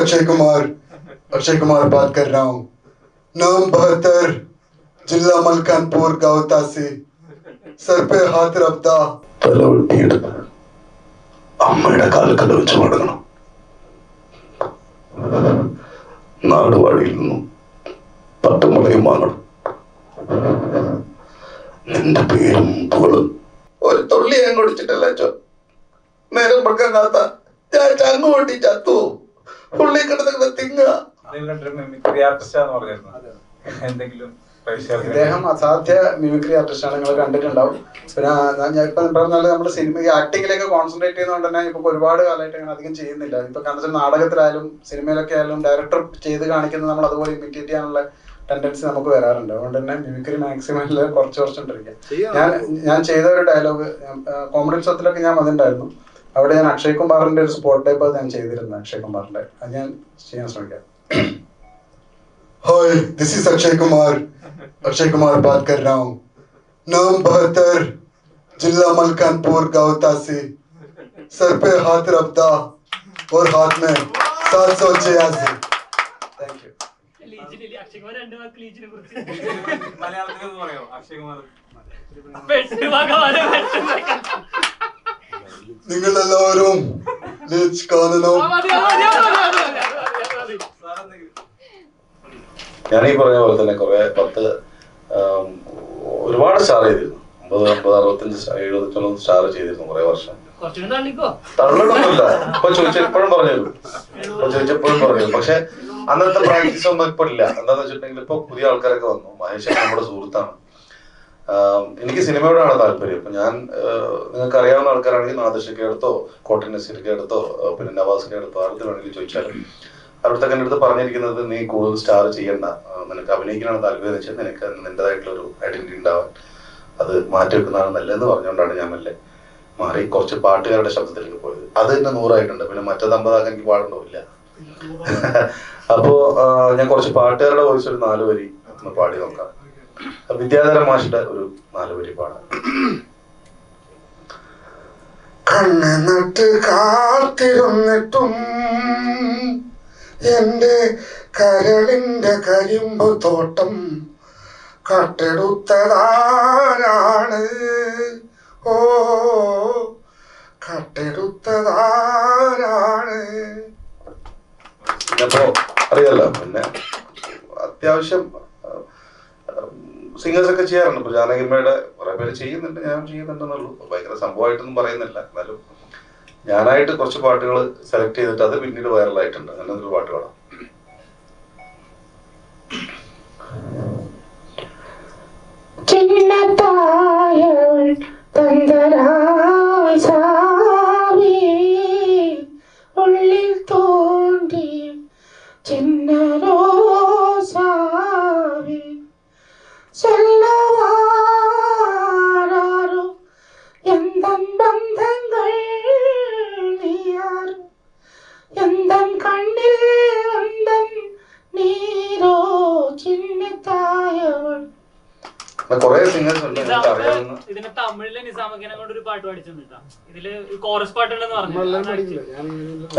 अक्षय कुमार अक्षय कुमार बात कर रहा हूँ नाम बहत्तर जिला मलकानपुर गावता से सर पे हाथ रखता तलोड़ पीड़ అమ్మాయిడ కాలు కదిలించబడగను നേരം വെക്കാൻ കാത്ത ഞാൻ ചങ്ങ് പൊട്ടി ചത്തു. പുള്ളി കിടന്നിട്ട് തിങ്ങ. എന്തെങ്കിലും ഇദ്ദേഹം അസാധ്യ മിമിക്രി ആർട്ടിസ്റ്റാണ് നിങ്ങൾ കണ്ടിട്ടുണ്ടാവും. പിന്നെ ഞാൻ ഇപ്പൊ പറഞ്ഞാൽ നമ്മുടെ സിനിമ ഈ ആക്ടിങ്ങിലേക്ക് കോൺസെൻട്രേറ്റ് ചെയ്യുന്നതുകൊണ്ട് തന്നെ ഇപ്പൊ ഒരുപാട് കാലമായിട്ട് അങ്ങനെ അധികം ചെയ്യുന്നില്ല. ഇപ്പൊ കണ്ടിട്ട് നാടകത്തിലായാലും സിനിമയിലൊക്കെ ആയാലും ഡയറക്ടർ ചെയ്ത് കാണിക്കുന്നത് നമ്മൾ അതുപോലെ ഇമിറ്റേറ്റ് ചെയ്യാനുള്ള ടെൻഡൻസി നമുക്ക് വരാറുണ്ട്. അതുകൊണ്ട് തന്നെ മിമിക്രി മാക്സിമം കുറച്ച് കുറച്ചുകൊണ്ടിരിക്കുക ഞാൻ ഞാൻ ചെയ്ത ഒരു ഡയലോഗ് കോമഡി ഉത്സവത്തിലൊക്കെ ഞാൻ വന്നിട്ടുണ്ടായിരുന്നു. അവിടെ ഞാൻ അക്ഷയ് കുമാറിന്റെ ഒരു സ്പോട്ട് ടൈപ്പ് ഞാൻ ചെയ്തിരുന്നു അക്ഷയ് കുമാറിന്റെ അത് ഞാൻ ചെയ്യാൻ ശ്രമിക്കാം hi this is Akshay Kumar Akshay Kumar बात कर रहा हूँ नाम बहत्तर जिला मलकानपुर गाँव तासी सर पे हाथ रखता और हाथ में सात सौ छियासी താങ്ക് യു അക്ഷയകുമാർ രണ്ട് വാക്ക് ലീജിനെ കുറിച്ച് മലയാളത്തിൽ ഒന്ന് പറയോ അക്ഷയ് കുമാർ എല്ലാവരും ലീച്ച് കാണണം ഞാൻ ഈ പറഞ്ഞ പോലെ തന്നെ കുറെ പത്ത് ഒരുപാട് സ്റ്റാർ ചെയ്തിരുന്നു. അമ്പത് അമ്പത് അറുപത്തഞ്ച് എഴുപത്തഞ്ചോളം എഴുപത്തൊന്നും സ്റ്റാർ ചെയ്തിരുന്നു കുറെ വർഷം. തള്ളിടൊന്നുമില്ല ഇപ്പൊ ചോദിച്ചപ്പോഴും പറഞ്ഞു ഇപ്പൊ ചോദിച്ചപ്പോഴും പറഞ്ഞു പക്ഷെ അന്നത്തെ പ്രാക്ടീസ് ഒന്നും ഇപ്പൊ ഇല്ല. എന്താന്ന് വെച്ചിട്ടുണ്ടെങ്കിൽ ഇപ്പൊ പുതിയ ആൾക്കാരൊക്കെ വന്നു. മഹേഷ് നമ്മുടെ സുഹൃത്താണ്. എനിക്ക് സിനിമയോടാണ് താല്പര്യം. ഇപ്പൊ ഞാൻ നിങ്ങൾക്ക് അറിയാവുന്ന ആൾക്കാരാണെങ്കിൽ നാദിഷയ്ക്ക് എടുത്തോ കോട്ടൻ നസീർക്ക് എടുത്തോ ആ, പിന്നെ നവാസിന്റെ അടുത്തോ ആരുടെ വേണമെങ്കിലും ചോദിച്ചാൽ അവിടുത്തെ എന്റെ അടുത്ത് പറഞ്ഞിരിക്കുന്നത് നീ കൂടുതൽ സ്റ്റാർ ചെയ്യണ്ട. നിനക്ക് അഭിനയിക്കാനാണ് താല്പര്യം വെച്ചാൽ നിനക്ക് നിന്റേതായിട്ടുള്ള ഒരു ഐഡന്റിറ്റി ഉണ്ടാവാൻ അത് മാറ്റി വെക്കുന്നതാണ് നല്ലതെന്ന് പറഞ്ഞുകൊണ്ടാണ് ഞാൻ മെല്ലെ മാറി കുറച്ച് പാട്ടുകാരുടെ ശബ്ദത്തിലേക്ക് പോയത്. അത് തന്നെ നൂറായിട്ടുണ്ട്. പിന്നെ മറ്റേത് അമ്പതാക്കാൻ എനിക്ക് പാടുണ്ടാവില്ല അപ്പോ ഞാൻ കുറച്ച് പാട്ടുകാരുടെ വോയിസ് ഒരു നാല് വരി ഒന്ന് പാടി നോക്കാം. വിദ്യാധര മാഷിന്റെ ഒരു നാല് വരി കണ്ണ് നട്ട് കാത്തിരുന്നിട്ടും എന്റെ കരളിന്റെ കരിമ്പ് തോട്ടം കട്ടെടുത്തതാരാണ്? ഓ കട്ടെടുത്തതാരാണ്? അറിയല്ലോ പിന്നെ അത്യാവശ്യം സിംഗേഴ്സ് ഒക്കെ ചെയ്യാറുണ്ട്. ഇപ്പൊ ജാനകിമ്മയുടെ കുറെ പേര് ചെയ്യുന്നുണ്ട്. ഞാൻ ചെയ്യുന്നുണ്ടെന്നുള്ളൂ. ഭയങ്കര സംഭവമായിട്ടൊന്നും പറയുന്നില്ല. എന്നാലും ഞാനായിട്ട് കുറച്ച് പാട്ടുകൾ സെലക്ട് ചെയ്തിട്ട് അത് പിന്നീട് വൈറലായിട്ടുണ്ട് അങ്ങനെ ഒരു പാട്ട് പാടാം തന്തരാ ചൊല്ലവാരോ എന്തൻ ബന്ധങ്ങൾ നീയാരും എന്തൻ കണ്ണിൽ വന്തൻ നീരോ ചിന്നത്തായവൾ? അങ്ങനെ കുറെ സിംഗേഴ്സ് ഉണ്ട് എനിക്ക് അറിയാവുന്ന നിസാമൊക്കെ ഇതിന് തമിഴിലെ നിസാമക്കിനെ കൊണ്ട് ഒരു പാട്ട് പഠിച്ചിട്ടുണ്ട് ഇതിൽ കോറസ് പാട്ടുണ്ടെന്ന് പറഞ്ഞു.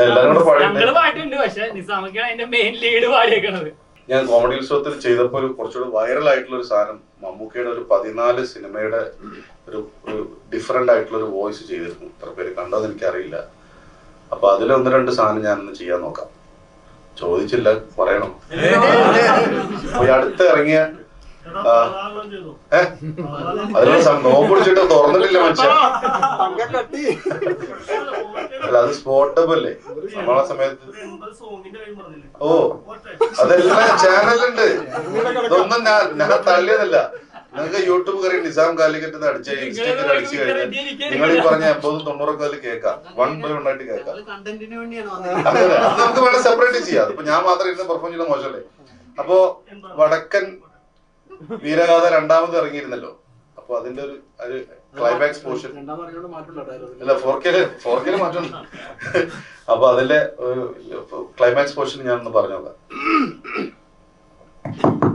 എല്ലാരും കൂടെ പാടി ഞങ്ങൾ പാട്ടുണ്ട് പക്ഷെ നിസാമക്കാണ് അതിന്റെ മെയിൻ ലീഡ് പാടിയേക്കണത്. ഞാൻ കോമഡി ഉത്സവത്തിൽ ചെയ്തപ്പോൾ ഒരു കുറച്ചുകൂടി വൈറൽ ആയിട്ടുള്ള ഒരു സാധനം മമ്മൂക്കയുടെ ഒരു പതിനാല് സിനിമയുടെ ഒരു ഒരു ഡിഫറെന്റ് ആയിട്ടുള്ള ഒരു വോയിസ് ചെയ്തിരുന്നു. എത്ര പേര് കണ്ടതെന്ന് എനിക്കറിയില്ല. അപ്പൊ അതിൽ ഒന്ന് രണ്ട് സാധനം ഞാൻ ഒന്ന് ചെയ്യാൻ നോക്കാം. ചോദിച്ചില്ല പറയണം. ഈ അടുത്ത് ഇറങ്ങിയ നോമ്പ് പിടിച്ചിട്ട് തുറന്നിട്ടില്ല മനുഷ്യൻ അല്ല അത് സ്പോട്ടബിൾ അല്ലേ? നമ്മളെ സമയത്ത് ഓ അതെല്ലാം ചാനലുണ്ട് ഇതൊന്നും ഞാൻ ഞാൻ തള്ളിയതല്ല നിങ്ങൾക്ക് യൂട്യൂബ് കയറി നിസാം കാലിക്കറ്റ് അടിച്ച് ഇൻസ്റ്റഗ്രാം അടിച്ചു കഴിഞ്ഞാൽ നിങ്ങൾ ഈ പറഞ്ഞ എൺപതും തൊണ്ണൂറൊക്കെ അതിൽ കേൾക്കാം. വൺ ബൈ വൺ ആയിട്ട് കേൾക്കാം. അതെ അതെ. അത് നമുക്ക് വേണം സെപ്പറേറ്റ് ചെയ്യാം. അതിപ്പോ ഞാൻ മാത്രം ഇന്ന് പെർഫോം ചെയ്യുന്ന മോശമല്ലേ? അപ്പോ വടക്കൻ വീരഗാഥ രണ്ടാമത് ഇറങ്ങിയിരുന്നല്ലോ. അപ്പൊ അതിന്റെ ഒരു ഒരു ക്ലൈമാക്സ് പോർഷൻ അല്ല ഫോർ കെയിൽ ഫോർ കെയിൽ മാറ്റമുണ്ട്. അപ്പൊ അതിന്റെ ഒരു ക്ലൈമാക്സ് പോർഷൻ ഞാനൊന്ന് പറഞ്ഞോളാം പറഞ്ഞു നോക്കാം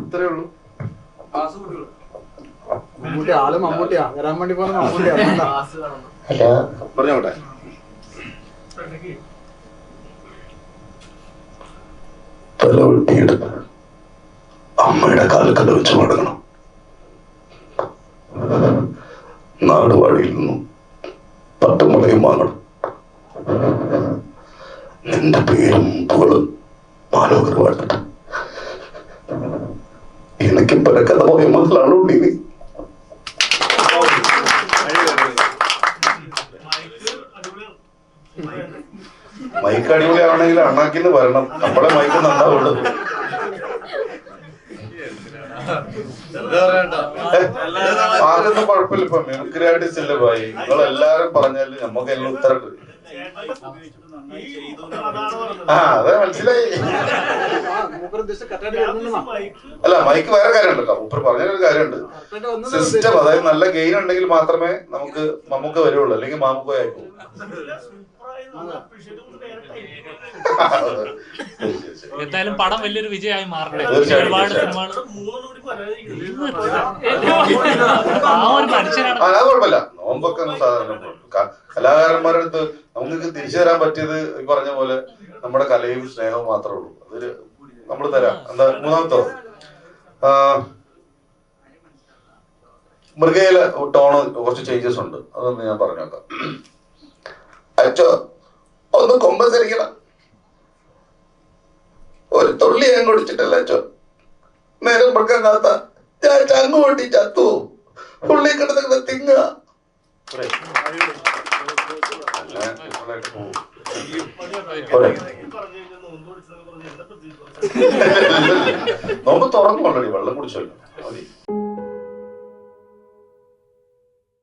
ഇത്രേ ഉള്ളൂ മമ്മൂട്ടി ആൾ മമ്മൂട്ടിയാ. വരാൻ വേണ്ടി പോകുന്ന മമ്മൂട്ടിയാ. അല്ല പറഞ്ഞോട്ടെ. തല വെട്ടിയെടുത്ത് അമ്മയുടെ കാലക്കല്ല വെച്ച് മടങ്ങണം. നാടുവാഴിയിൽ നിന്നും പട്ടുമുളയും വാങ്ങണം. നിന്റെ പേരും പുകളും മാലോകർ വാഴട്ടെ എനിക്ക് കഥ പോയ മക്കളാണ് ഉണ്ണി നീ മൈക്ക് അടിപൊളിയാണെങ്കിൽ അണ്ണാക്കിന്ന് വരണം. നമ്മളെ മൈക്ക് നന്നാവുള്ളൂ. ആരൊന്നും കുഴപ്പമില്ല ഇപ്പൊ. മിമിക്രി ആയിട്ട് ഇല്ല ഭായി നിങ്ങൾ എല്ലാരും പറഞ്ഞാലും നമുക്ക് എല്ലാം ഉത്തരണ്ട് ആ അതെ മനസ്സിലായി. അല്ല മൈക്ക് വേറെ കാര്യമുണ്ട്. കേട്ടോ ഉപ്പർ പറഞ്ഞൊരു കാര്യമുണ്ട്. സിസ്റ്റം അതായത് നല്ല ഗെയിൻ ഉണ്ടെങ്കിൽ മാത്രമേ നമുക്ക് മമ്മൂക്ക വരുള്ളൂ. അല്ലെങ്കിൽ മാമുക്ക ആയിപ്പോകും എന്തായാലും പടം വലിയൊരു വിജയമായി മാറട്ടെ. തീർച്ചയായും, ഒരുപാട്. സിനിമകൾ. ആ ഒരു മനുഷ്യനാണ്. ആ, അത് കുഴപ്പമില്ല. നോമ്പൊക്കെ സാധാരണ. ക- കലാകാരന്മാരുടെ അടുത്ത് നമുക്ക് തിരിച്ചു തരാൻ പറ്റിയത് ഈ പറഞ്ഞ പോലെ നമ്മുടെ കലയും സ്നേഹവും മാത്രമേ ഉള്ളൂ. അതിൽ നമ്മൾ തരാം. എന്താ മൂന്നാമത്തോ മൃഗയിലെ ടോണ് കുറച്ച് ചേഞ്ചസ് ഉണ്ട്. അതൊന്ന് ഞാൻ പറഞ്ഞേക്കാം. അച്ചോ ഒന്ന് കൊമ്പസരിക്കണം. ഒരു തുള്ളി ഞാൻ കുടിച്ചിട്ടല്ല അച്ഛോ? നേരം വെക്കാൻ കാത്ത. ഞാൻ ചങ്ങു പൊട്ടി ചത്തു. പുള്ളി കിടന്നിങ്ങനെ തിങ്ങ? നോമ്പ് തുറന്നു വെള്ളം കുടിച്ചല്ലോ.